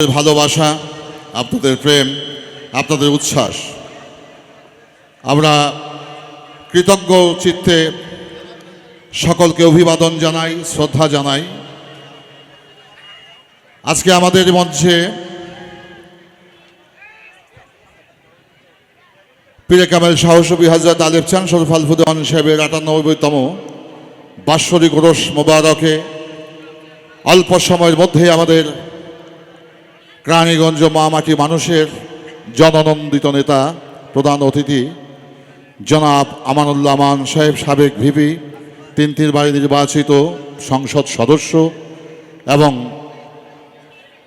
ভালোবাসা, আপনাদের প্রেম, আপনাদের উচ্ছ্বাস। আমরা কৃতজ্ঞ চিত্তে সকলকে অভিবাদন জানাই, শ্রদ্ধা জানাই। আজকে আমাদের মঞ্চে পীরে কামেল সাহসবী হাজরত আলেফ চান শরফ আলফুদন সাহেবের আটানব্বইতম বাৎসরিক ওরস মোবারকে অল্প সময়ের মধ্যে আমাদের রানীগঞ্জ মামাটি মানুষের জননন্দিত নেতা, প্রধান অতিথি, জনাব আমানুল্লাহ মান সাহেব সাবেক ভিপি, তিন তিনবার নির্বাচিত সংসদ সদস্য এবং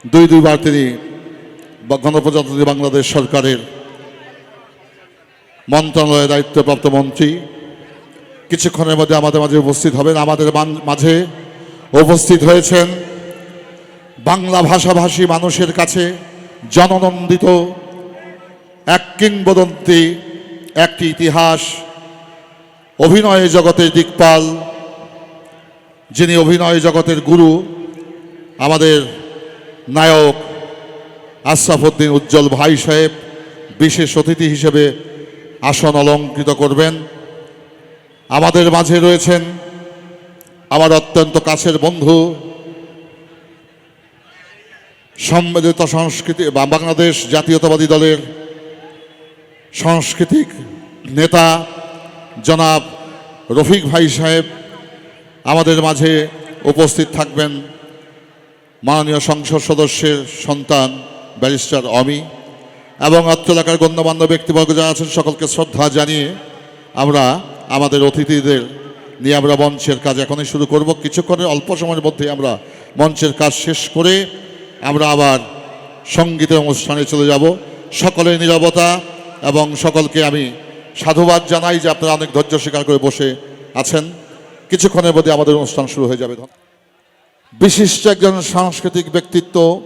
দুই দুইবার তিনি গণপ্রজাতন্ত্রী বাংলাদেশ সরকারের মন্ত্রণালয়ের দায়িত্বপ্রাপ্ত মন্ত্রী। কিছুক্ষণের মধ্যে আমাদের মাঝে উপস্থিত হবেন। আমাদের মাঝে উপস্থিত হয়েছেন বাংলা ভাষাভাষী মানুষের কাছে জননন্দিত এক কিংবদন্তি, একটি ইতিহাস, অভিনয় জগতের দিকপাল, যিনি অভিনয় জগতের গুরু, আমাদের নায়ক আশরাফুদ্দিন উজ্জ্বল ভাই সাহেব বিশেষ অতিথি হিসেবে আসন অলঙ্কৃত করবেন। আমাদের মাঝে রয়েছেন আমার অত্যন্ত কাছের বন্ধু সম্মিলিত সংস্কৃতি বা বাংলাদেশ জাতীয়তাবাদী দলের সাংস্কৃতিক নেতা জনাব রফিক ভাই সাহেব আমাদের মাঝে উপস্থিত থাকবেন মাননীয় সংসদ সদস্যের সন্তান ব্যারিস্টার অমি এবং অত্র এলাকার গণ্যমান্য ব্যক্তিবর্গ যারা আছেন, সকলকে শ্রদ্ধা জানিয়ে আমরা আমাদের অতিথিদের নিয়ে আমরা মঞ্চের কাজ এখনই শুরু করব। কিছুক্ষণের অল্প সময়ের মধ্যে আমরা মঞ্চের কাজ শেষ করে আমরা আবার সঙ্গীতের অনুষ্ঠানে চলে যাব। সকলের নিরবতা এবং সকলকে আমি সাধুবাদ জানাই যে আপনারা অনেক ধৈর্য স্বীকার করে বসে আছেন। কিছুক্ষণের মধ্যে আমাদের অনুষ্ঠান শুরু হয়ে যাবে। বিশিষ্ট একজন সাংস্কৃতিক ব্যক্তিত্ব,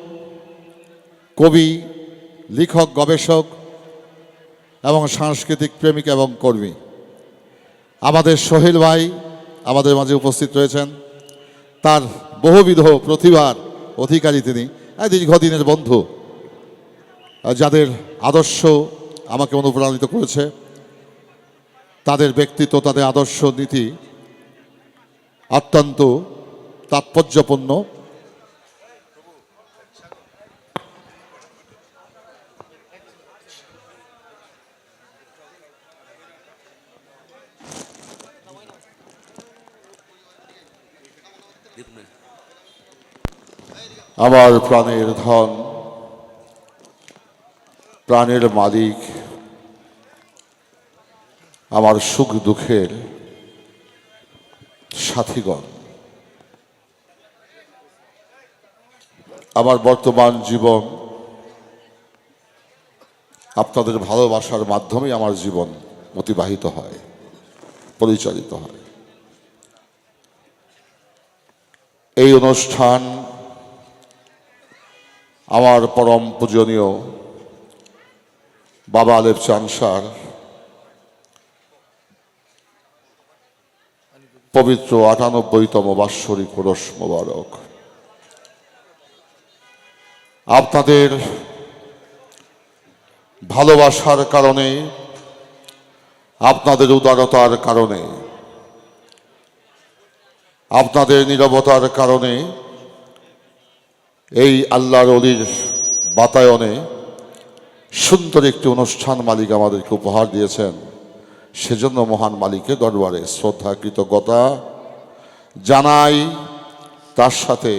কবি, লেখক, গবেষক এবং সাংস্কৃতিক প্রেমিক এবং কর্মী। আমাদের সোহেল ভাই আমাদের মাঝে উপস্থিত রয়েছেন। তার বহুবিধ প্রতিভার অধিকারী তিনি। দীর্ঘদিনের বন্ধু যাদের আদর্শ আমাকে অনুপ্রাণিত করেছে তাদের ব্যক্তিত্ব তাদের আদর্শ নীতি অত্যন্ত তাৎপর্যপূর্ণ। আমার প্রাণের ধন, প্রাণের মালিক, আমার সুখ দুঃখের সাথীগণ। আমার বর্তমান জীবন আপনাদের ভালোবাসার মাধ্যমেই আমার জীবন অতিবাহিত হয়, পরিচালিত হয়। এই অনুষ্ঠান আমার পরম পূজনীয় বাবা আলেপ চানসার পবিত্র আটানব্বইতম বাৎসরিক ওরস মোবারক। আপনাদের ভালোবাসার কারণে, আপনাদের উদারতার কারণে, আপনাদের নিরবতার কারণে এই আল্লাহর অলির বাতায়নে সুন্দর একটি অনুষ্ঠান মালিক আমাদেরকে উপহার দিয়েছেন। সেজন্য মহান মালিকের দরবারে শ্রদ্ধা কৃতজ্ঞতা জানাই। তার সাথে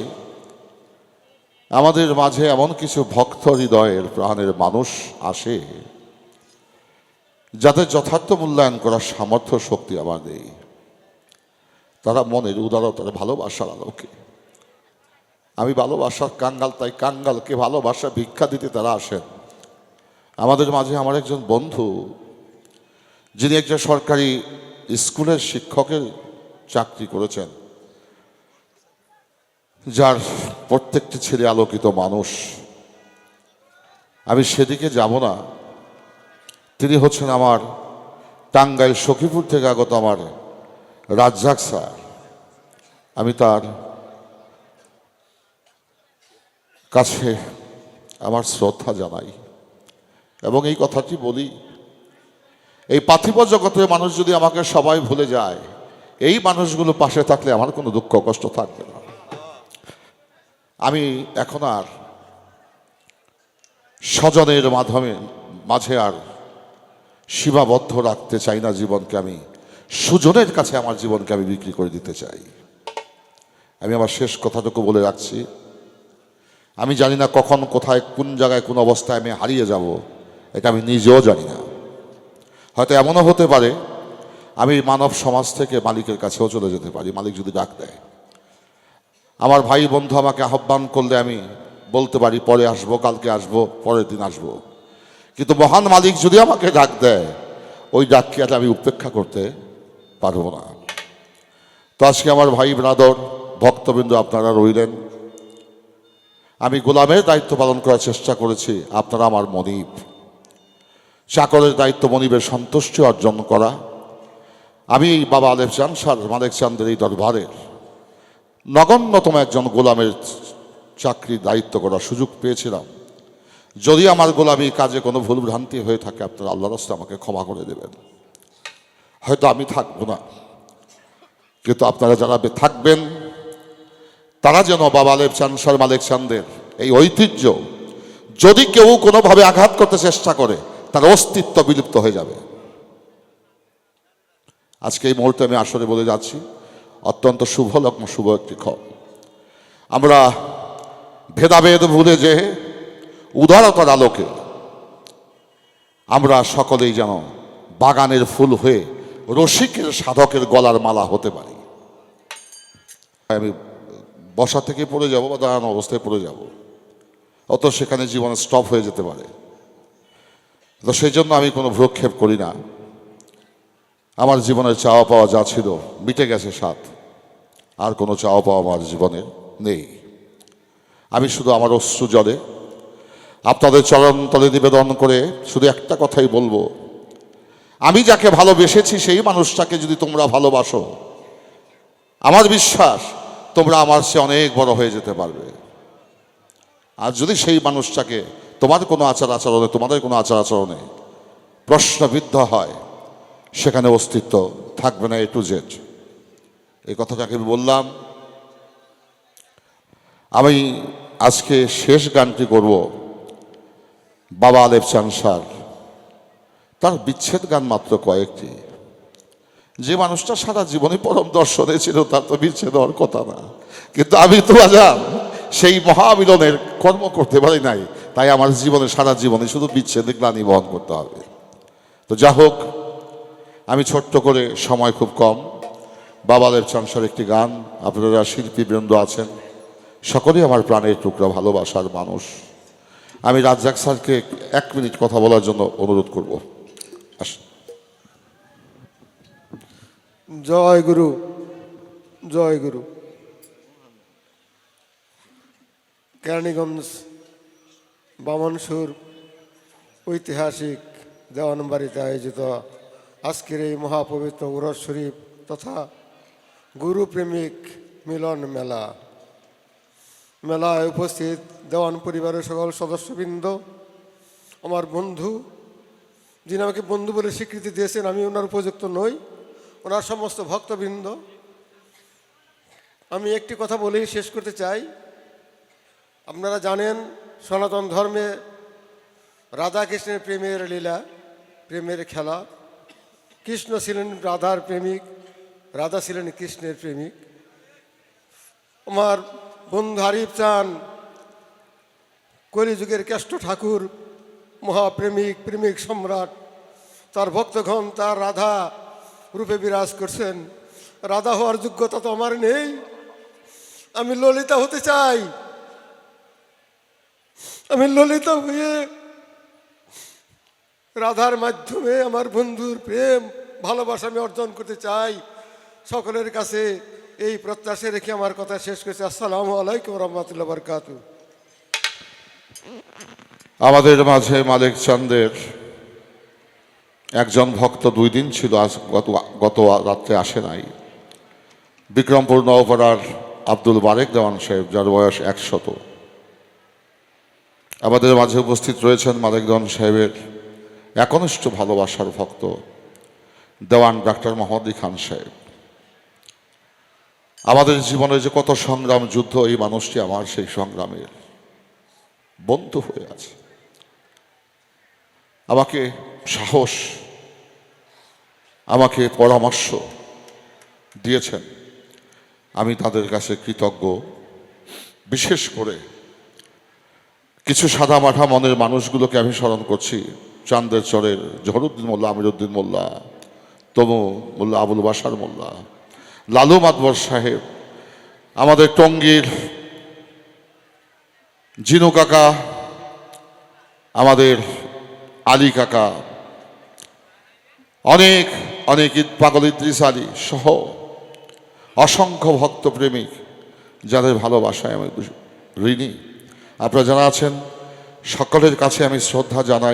আমাদের মাঝে এমন কিছু ভক্ত হৃদয়ের প্রাণের মানুষ আসে, যাদের যথার্থ মূল্যায়ন করার সামর্থ্য, শক্তি আমার নেই। তারা মনের উদারতার ভালোবাসার আলোকে আমি ভালোবাসার কাঙ্গাল, তাই কাঙ্গালকে ভালোবাসা ভিক্ষা দিতে তারা আসেন। আমাদের মাঝে আমার একজন বন্ধু, যিনি একজন সরকারি স্কুলের শিক্ষকের চাকরি করেছেন, যার প্রত্যেকটি ছেলে আলোকিত মানুষ। আমি সেদিকে যাব না। তিনি হচ্ছেন আমার টাঙ্গাইল সখীপুর থেকে আগত আমার রাজ্জাক স্যার। আমি তার কাছে আমার শ্রদ্ধা জানাই। এবং এই কথাটি বলি, এই পার্থিব জগতের মানুষ যদি আমাকে সবাই ভুলে যায়, এই মানুষগুলো পাশে থাকলে আমার কোনো দুঃখ কষ্ট থাকবে না। আমি এখন আর স্বজনের মাধ্যমে, মাঝে আর সীমাবদ্ধ রাখতে চাই না জীবনকে আমি। সুজনের কাছে আমার জীবনকে আমি বিক্রি করে দিতে চাই। আমি আমার শেষ কথাটুকু বলে রাখছি। আমি জানি না কখন, কোথায়, কোন জায়গায়, কোন অবস্থায় আমি হারিয়ে যাব এটা আমি নিজেও জানি না। হয়তো এমনও হতে পারে, আমি মানব সমাজ থেকে মালিকের কাছেও চলে যেতে পারি, মালিক যদি ডাক দেয়। আমার ভাই বন্ধু আমাকে আহ্বান করলে আমি বলতে পারি, পরে আসব, কালকে আসব, পরের দিন আসব। কিন্তু মহান মালিক যদি আমাকে ডাক দেয়, ওই ডাককে আর আমি উপেক্ষা করতে পারব না। তো আজকে আমার ভাই ব্রাদর, ভক্তবৃন্দ আপনারা রইলেন। আমি গোলামের দায়িত্ব পালন করার চেষ্টা করেছি, আপনারা আমার মনিব। চাকরের দায়িত্ব মনিবের সন্তুষ্টি অর্জন করা। আমি বাবা আলেফ চান সার মালেক চান্দের এই দরবারের নগণ্যতম একজন গোলামের চাকরির দায়িত্ব করার সুযোগ পেয়েছিলাম। যদি আমার গোলামি কাজে কোনো ভুল ভ্রান্তি হয়ে থাকে, আপনারা আল্লাহ রাস্তা আমাকে ক্ষমা করে দেবেন। হয়তো আমি থাকব না। কিন্তু আপনারা যারা থাকবেন তারা যেন বাবা চান, সর মালেক চান্দের। এই ঐতিহ্য, যদি কেউ কোনোভাবে আঘাত করতে চেষ্টা করে, তার অস্তিত্ব বিলুপ্ত হয়ে যাবে। আজকে এই মুহূর্তে আমি আসলে বলে যাচ্ছি, অত্যন্ত শুভ লগ্ন, শুভ একটি ক্ষণ আমরা ভেদাভেদ ভুলে যে উদারতার আলোকে আমরা সকলেই যেন বাগানের ফুল হয়ে রসিকের সাধকের গলার মালা হতে পারি। আমি বসা থেকে পড়ে যাব বা দাঁড়ানো অবস্থায় পড়ে যাব। অত সেখানে জীবনে স্টপ হয়ে যেতে পারে। তো সেই জন্য আমি কোনো ভ্রক্ষেপ করি না। আমার জীবনের চাওয়া পাওয়া যা ছিল, মিটে গেছে সাত। আর কোনো চাওয়া পাওয়া আমার জীবনে নেই। আমি শুধু আমার অশ্রু জলে, আপনাদের চরণ তলে নিবেদন করে শুধু একটা কথাই বলব। আমি যাকে ভালোবেসেছি, সেই মানুষটাকে যদি তোমরা ভালোবাসো, আমার বিশ্বাস তোমরা আমার সে অনেক বড় হয়ে যেতে পারবে। আর যদি সেই মানুষটাকে তোমার কোনো আচার আচরণে, তোমাদের কোনো আচার আচরণে প্রশ্নবিদ্ধ হয়, সেখানে অস্তিত্ব থাকবে না এ টু জেড। এই কথাটাকে আমি বললাম। আমি আজকে শেষ গানটি করব বাবা আলেপ চানসার তার বিচ্ছেদ গান মাত্র কয়েকটি। যে মানুষটা সারা জীবনে পরম দর্শনে ছিল, তার তো বিচ্ছেদ হওয়ার কথা না। কিন্তু আমি তো আজান, সেই মহামিলনের কর্ম করতে পারি নাই, তাই আমার জীবনে, সারা জীবনে শুধু বিচ্ছেদ, গ্লানি বহন করতে হবে। তো যা হোক, আমি ছোট্ট করে সময় খুব কম। বাবাদের চানসার একটি গান, আপনারা শিল্পীবৃন্দ আছেন, সকলেই আমার প্রাণের টুকরা ভালোবাসার মানুষ। আমি রাজ্জাক স্যারকে এক মিনিট কথা বলার জন্য অনুরোধ করব। আসুন। জয় গুরু জয় গুরু। কেরানীগঞ্জ, বামনসুর ঐতিহাসিক দেওয়ানবাড়িতে আয়োজিত আজকের এই মহাপবিত্র উরস শরীফ তথা গুরু প্রেমিক মিলন মেলা। মেলায় উপস্থিত দেওয়ান পরিবারের সকল সদস্যবৃন্দ, আমার বন্ধু, যিনি আমাকে বন্ধু বলে স্বীকৃতি দিয়েছেন, আমি ওনার উপযুক্ত নই। ওনার সমস্ত ভক্তবৃন্দ। আমি একটি কথা বলেই শেষ করতে চাই। আপনারা জানেন, সনাতন ধর্মে রাধা কৃষ্ণের প্রেমের লীলা, প্রেমের খেলা। কৃষ্ণ ছিলেন রাধার প্রেমিক, রাধা ছিলেন কৃষ্ণের প্রেমিক। আমার বন্ধু হারিফ চান, কলিযুগের কেষ্ট ঠাকুর, মহাপ্রেমিক, প্রেমিক সম্রাট। তার ভক্তগণ, তার রাধা রূপে বিরাজ করছেন। রাধা হওয়ার যোগ্যতা তো আমার নেই। আমি ললিতা হতে চাই। আমি ললিতা হয়ে রাধার মাধ্যমে আমার বন্ধুর প্রেম, ভালোবাসা আমি অর্জন করতে চাই। সকলের কাছে এই প্রত্যাশা রেখে আমার কথা শেষ করছি। আসসালামু আলাইকুম রহমতুল্লাহ বরকাতু আমাদের মাঝে মালিক চান্দের একজন ভক্ত দুই দিন ছিল, আজ গত গত রাত্রে আসে নাই। বিক্রমপুর নওপাড়ার আব্দুল বারেক দেওয়ান সাহেব, যার বয়স একশত। আমাদের মাঝে উপস্থিত রয়েছেন মালিকগঞ্জ সাহেবের একনিষ্ঠ ভালোবাসার ভক্ত দেওয়ান ডাক্তার মোহাম্মদ খান সাহেব। আমাদের জীবনে যে কত সংগ্রাম, যুদ্ধ, এই মানুষটি আমার সেই সংগ্রামের বন্ধু হয়ে আছে। আমাকে সাহস, আমাকে পরামর্শ দিয়েছেন। আমি তাদের কাছে কৃতজ্ঞ। বিশেষ করে কিছু সাদা মাঠা মনের মানুষগুলোকে আমি স্মরণ করছি। চান্দের চরের জহরুদ্দিন মোল্লা, আমিরুদ্দিন মোল্লা তমু মোল্লা, আবুল বাসার মোল্লা, লালু মাতবর সাহেব, আমাদের টঙ্গীর জিনু কাকা, আমাদের আলী কাকা। অনেক অনেক ঈদ পাগল ইদ্রিস আলী সহ অসংখ্য ভক্ত প্রেমিক যাদের ভালোবাসায় আমি ঋণী আপনারা যারা আছেন, সকলের কাছে আমি শ্রদ্ধা জানাই।